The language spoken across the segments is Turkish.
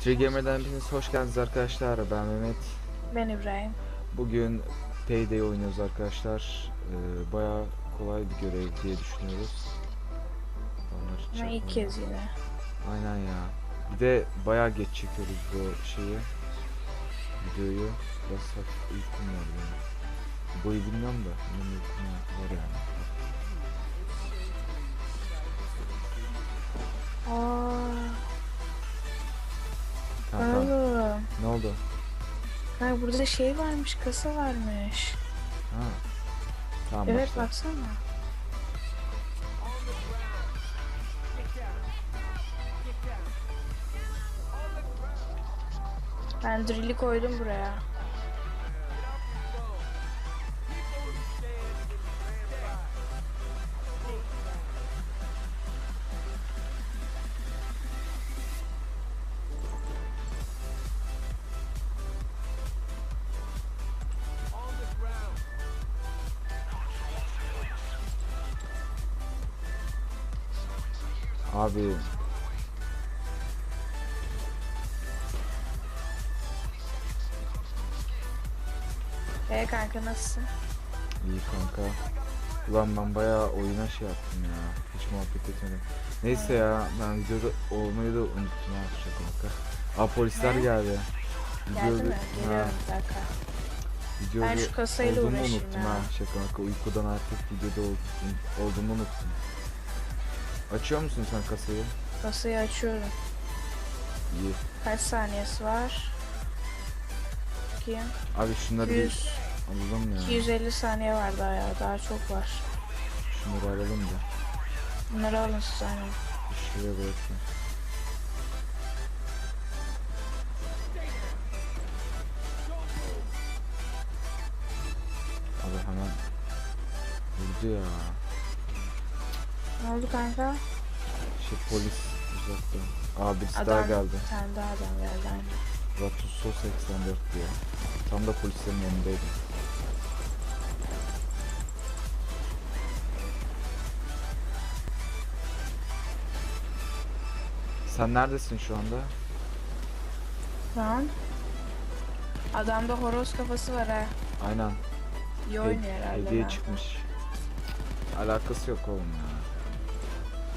Trigger'den hepiniz hoş geldiniz arkadaşlar. Ben Mehmet. Ben İbrahim. Bugün Payday oynuyoruz arkadaşlar. Ee, bayağı kolay bir görev diye düşünüyoruz. Çakmadı. ilk kez yine. Aynen ya. Bir de bayağı geç çekiyoruz bu şeyi. Videoyu. Biraz hafif uykum var benim. Boyu bilmiyorum da. Var yani. Aa, Tamam, tamam. oğlum. Ne oldu? Ha, burada şey varmış, kasa varmış. Ha. Tamam evet başla. baksana. Ben drill'i koydum buraya. Abi E kanka nasılsın? iyi kanka. Ulan ben bayağı oyuna şey yaptım ya. Hiç muhabbet etmedim. Neyse ya ben videoda olmayı da unuttum şaka maka. Aa polisler Ne? geldi. Geldi mi? ha, Geliyorum bir dakika. videoda Ben şu kasayla uğraşayım unuttum ya. ha şaka maka. Uykudan artık videoda ol- olduğumu unuttum. Açıyor musun sen kasayı? Kasayı açıyorum. İyi. Kaç saniyesi var? Bakayım. Abi şunları bir 200, alalım ya. 250 saniye var daha ya. Daha çok var. Şunları alalım da. Bunları alın siz aynen. Bir Şuraya bırakayım. Kanka? Şey polis uzakta. Aa birisi daha geldi. bir tane daha adam geldi aynen. Ratusso 84 diyor. Tam da polislerin yanındaydım. Sen neredesin şu anda? Lan. Adamda horoz kafası var ha. Aynen. İyi oynuyor herhalde. Hediye çıkmış. Alakası yok oğlum ya.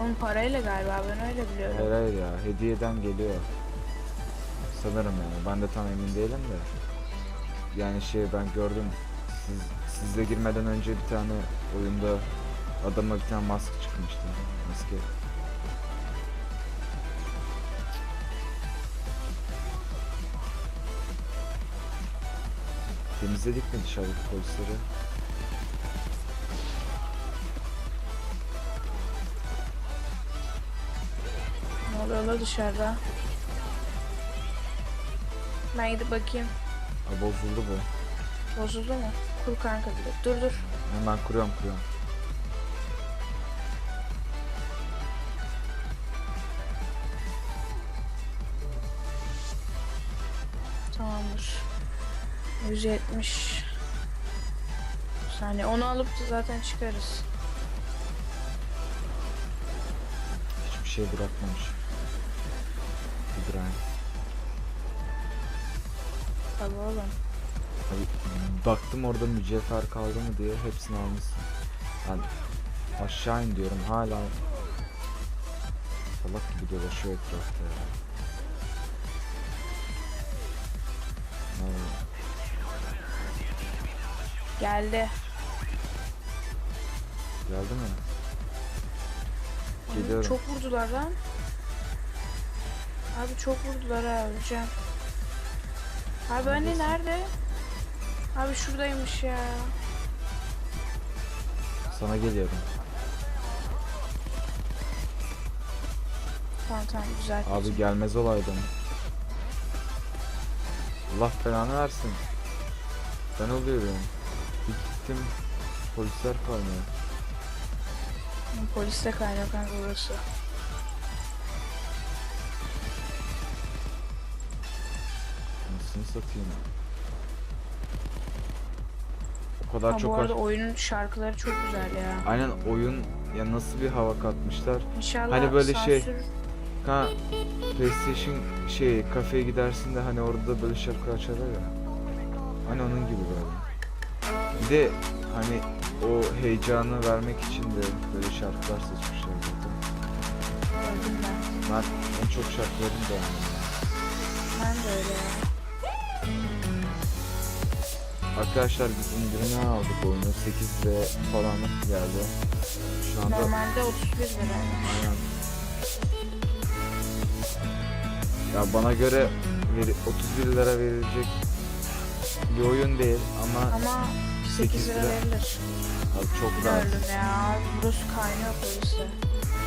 Onun parayla galiba ben öyle biliyorum. Hayır hayır ya hediyeden geliyor. Sanırım yani ben de tam emin değilim de. Yani şey ben gördüm siz, sizle girmeden önce bir tane oyunda adama bir tane maske çıkmıştı. Maske. Temizledik mi dışarıdaki polisleri? Dışarıda? Ben gidip bakayım. Ha, bozuldu bu. Bozuldu mu? Kur kanka de. Dur dur. Hemen kuruyorum kuruyorum. Tamamdır. 170 Bir saniye onu alıp da zaten çıkarız. Hiçbir şey bırakmamış. İbrahim. Tabii oğlum. Abi, baktım orada mücevher kaldı mı diye hepsini almışsın. Ben aşağı in diyorum hala salak gibi dolaşıyor etrafta ya. Oluyor? Geldi. Geldi mi? Oğlum Geliyorum. Çok vurdular lan. Abi çok vurdular ha öleceğim. Abi anne nerede? Abi şuradaymış ya. Sana geliyorum. Tamam tamam güzel. Abi gelmez olaydım. Allah belanı versin. Ben oluyorum. Bir gittim polisler kalmıyor. Polisle kaynak kanka burası. Nasıl satayım? O kadar Ha, çok bu var. arada oyunun şarkıları çok güzel ya. Aynen oyun ya nasıl bir hava katmışlar. İnşallah Hani böyle şey- sansür- Ha PlayStation şey kafeye gidersin de hani orada böyle şarkı açarlar ya. Hani onun gibi böyle. Bir de hani o heyecanı vermek için de böyle şarkılar seçmişler zaten. Öldüm ben. Ben en çok şarkılarını beğendim. Ben de öyle ya. Arkadaşlar biz indirime aldık oyunu 8 lira falan geldi. Şu anda Normalde 31 liraymış. aynen. Ya bana göre veri- 31 lira verilecek bir oyun değil ama Ama 8 8 lira lira. verilir. abi çok Bir daha. öldüm ya. Burası kaynıyor polise.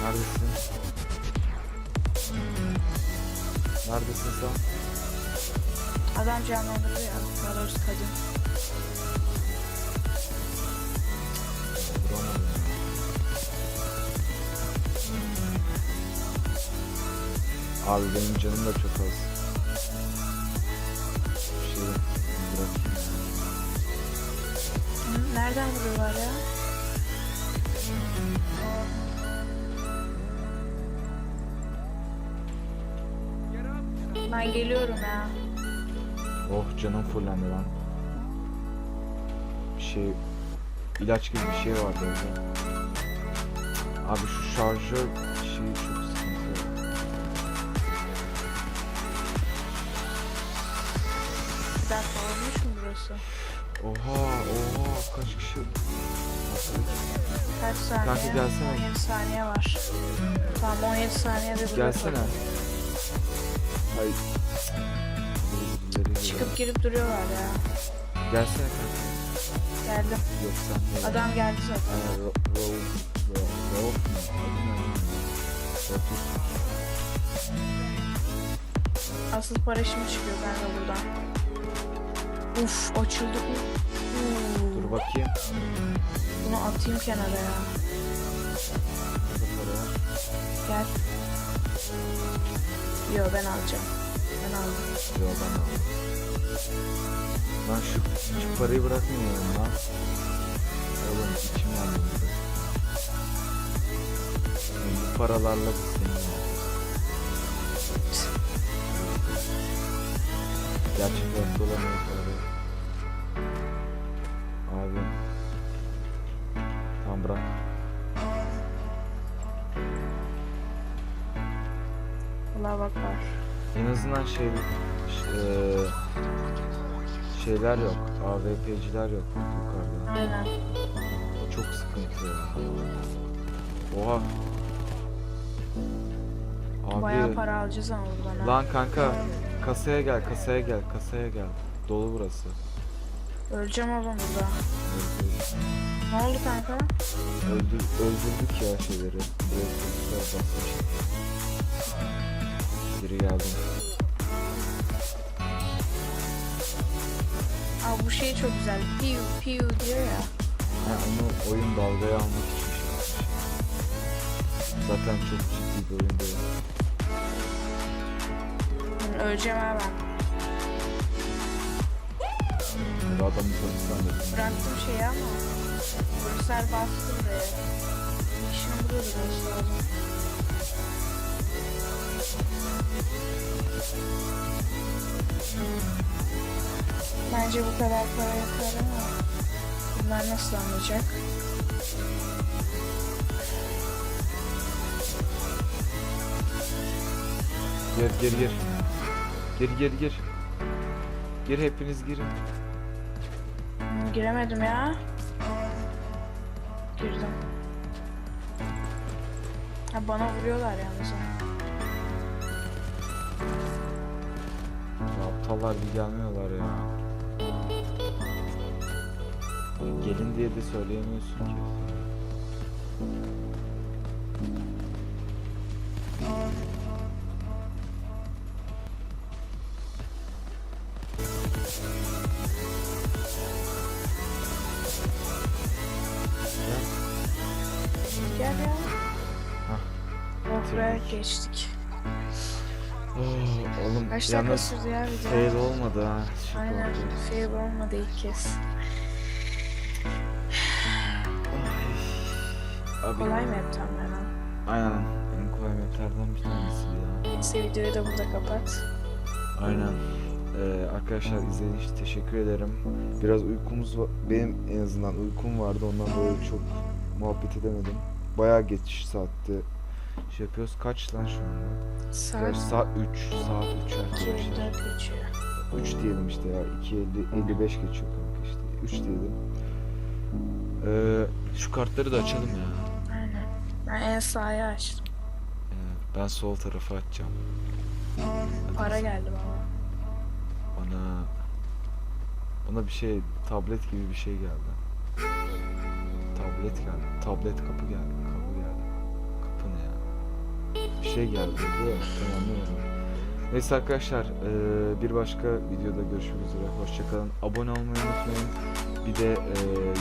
Neredesin? Neredesin sen? Adam canlandırıyor ya. Daha doğrusu kadın. Abi benim canım da çok az. Şey bırakayım. Hı, Nereden vuruyorlar ya? Ben geliyorum ya. Oh canım fullendi lan. Bir şey ilaç gibi bir şey vardı orada. Abi şu şarjör şeyi çok burası? Oha oha kaç kişi? Kaç saniye? Kanka gelsene. 17 saniye var. Tamam 17 saniyede burada Gelsene. Hayır. Çıkıp girip duruyorlar ya. Gelsene kanka. Geldim. Yok sen. Adam geldi zaten. Aynen Ro Ro Ro Ro mu? Adı ne lan? Rotus. Asıl para şimdi çıkıyor kanka buradan. Uf açıldı. Uf. Dur bakayım. Bunu atayım kenara ya. Var. Gel. Yo ben alacağım. Ben aldım. Yo ben aldım. Lan şu, şu parayı bırakmıyorum lan. Oğlum içim yandı bu paralarla biz seni Gerçek hayatta olamayız abi. Tamam bırak. Allah bak var. En azından şey, ş- eee, şeyler yok. AWP'ciler yok yukarıda. Aynen. O çok sıkıntı ya. Oha. Bayağı Abi para alacağız ama buradan. lan kanka kasaya gel kasaya gel kasaya gel. Dolu burası. Öleceğim oğlum burada. Ne oldu kanka? Öldür, öldürdük ya şeyleri. Direkt polisler basmış. Geri geldim. Aa bu şey çok güzel. Piu piu diyor ya. Ha, onu oyun dalgaya almak için şey yapmış. Zaten çok ciddi bir oyun değil. Öleceğim ben. Polisten de Bıraktım şeyi ama. Polisler bastı buraya. Bir kişinin burada lazım. Bence bu kadar para yeter ama bunlar nasıl anlayacak? Gir gir gir. Gir gir gir. Gir hepiniz girin. Giremedim ya. Girdim. Ha, bana vuruyorlar yalnız. aptallar bir gelmiyorlar ya. Gelin diye de söyleyemiyorsun ki. Gel ya. Hah, geçtik. Oh, oğlum Kaç dakika yalnız sürdü ya video? fail olmadı ha. Şaka Aynen. oldu. Fail olmadı ilk kez. Abi, Kolay mı yapacağım ben onu? Aynen. En kolay maplerden bir tanesi ya. Neyse videoyu da burada kapat. Aynen. Ee, arkadaşlar izlediğiniz için teşekkür ederim. Biraz uykumuz var. Benim en azından uykum vardı. Ondan dolayı çok muhabbet edemedim. Bayağı geç saatte şey yapıyoruz. Kaç lan şu anda? Saat? Saat 3. Saat 3 arkadaşlar. 2.24 geçiyor. 3 diyelim işte ya. 2.50 55 geçiyor kanka işte. 3 diyelim. Ee, şu kartları da açalım ya. Aynen. Ben en sağa açtım. Ee, ben sol tarafa açacağım. Hadi Para sen- geldi bana. Bana bana bir şey tablet gibi bir şey geldi. Tablet geldi. Tablet kapı geldi. Kapı geldi. Kapı ne ya? Bir şey geldi değil mi? Tam anlamadım. Neyse arkadaşlar eee, bir başka videoda görüşmek üzere. Hoşçakalın. Abone olmayı unutmayın. Bir de eee,